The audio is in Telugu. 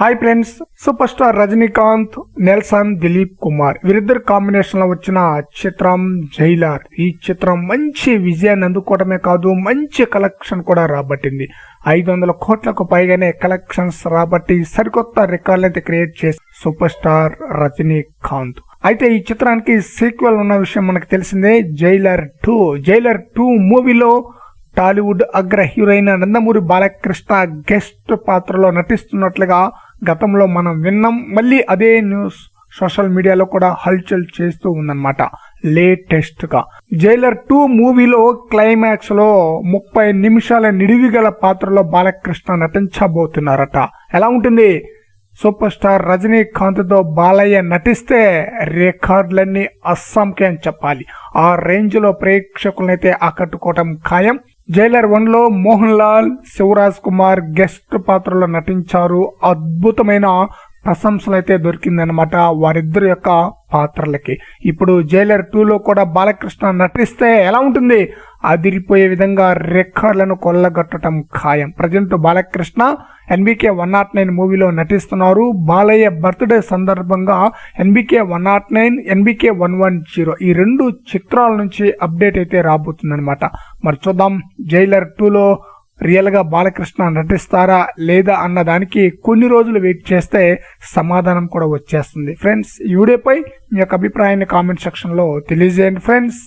Hi friends super star Rajinikanth Nelson Dileep Kumar. వీరిద్దరు కాంబినేషన్లో వచ్చిన చిత్రం జైలర్. ఈ చిత్రం మంచి విజయాన్ని అందుకోవడమే కాదు మంచి కలెక్షన్ కూడా రాబట్టింది. ఐదు వందల కోట్లకు పైగానే కలెక్షన్స్ రాబట్టి సరికొత్త రికార్డులైతే అయితే క్రియేట్ చేసి సూపర్ స్టార్ రజనీకాంత్. అయితే ఈ చిత్రానికి సీక్వెల్ ఉన్న విషయం మనకు తెలిసిందే జైలర్ టూ. జైలర్ టూ మూవీలో టాలీవుడ్ అగ్ర హీరోయిన్ నందమూరి బాలకృష్ణ గెస్ట్ పాత్రలో నటిస్తున్నట్లుగా గతంలో మనం విన్నాం. మళ్ళీ అదే న్యూస్ సోషల్ మీడియాలో కూడా హల్చల్ చేస్తూ ఉందన్నమాట. లేటెస్ట్గా జైలర్ టూ మూవీలో క్లైమాక్స్లో ముప్పై నిమిషాల నిడివి గల పాత్రలో బాలకృష్ణ నటించబోతున్నారట. ఎలా ఉంటుంది? సూపర్ స్టార్ రజనీకాంత్తో బాలయ్య నటిస్తే రికార్డులన్నీ అస్సాంకే అని చెప్పాలి. ఆ రేంజ్లో ప్రేక్షకులనైతే ఆకట్టుకోవటం ఖాయం. జైలర్ వన్లో మోహన్ లాల్ శివరాజ్ కుమార్ గెస్ట్ పాత్రలో నటించారు. అద్భుతమైన ప్రశంసలు అయితే దొరికిందనమాట వారిద్దరి యొక్క పాత్రలకి. ఇప్పుడు జైలర్ టూలో కూడా బాలకృష్ణ నటిస్తే ఎలా ఉంటుంది? అదిరిపోయే విధంగా రికార్డులను కొల్లగొట్టడం ఖాయం. Present Balakrishna NBK one not nine మూవీలో నటిస్తున్నారు. బాలయ్య బర్త్డే సందర్భంగా NBK one not nine NBK one one zero ఈ రెండు చిత్రాల నుంచి అప్డేట్ అయితే రాబోతుందన్నమాట. మరి చూద్దాం జైలర్ టూలో రియల్గా బాలకృష్ణ నటిస్తారా లేదా అన్నదానికి కొన్ని రోజులు వెయిట్ చేస్తే సమాధానం కూడా వచ్చేస్తుంది. ఫ్రెండ్స్ ఈ వీడియోపై మీ యొక్క అభిప్రాయాన్ని కామెంట్ సెక్షన్లో తెలియజేయండి. ఫ్రెండ్స్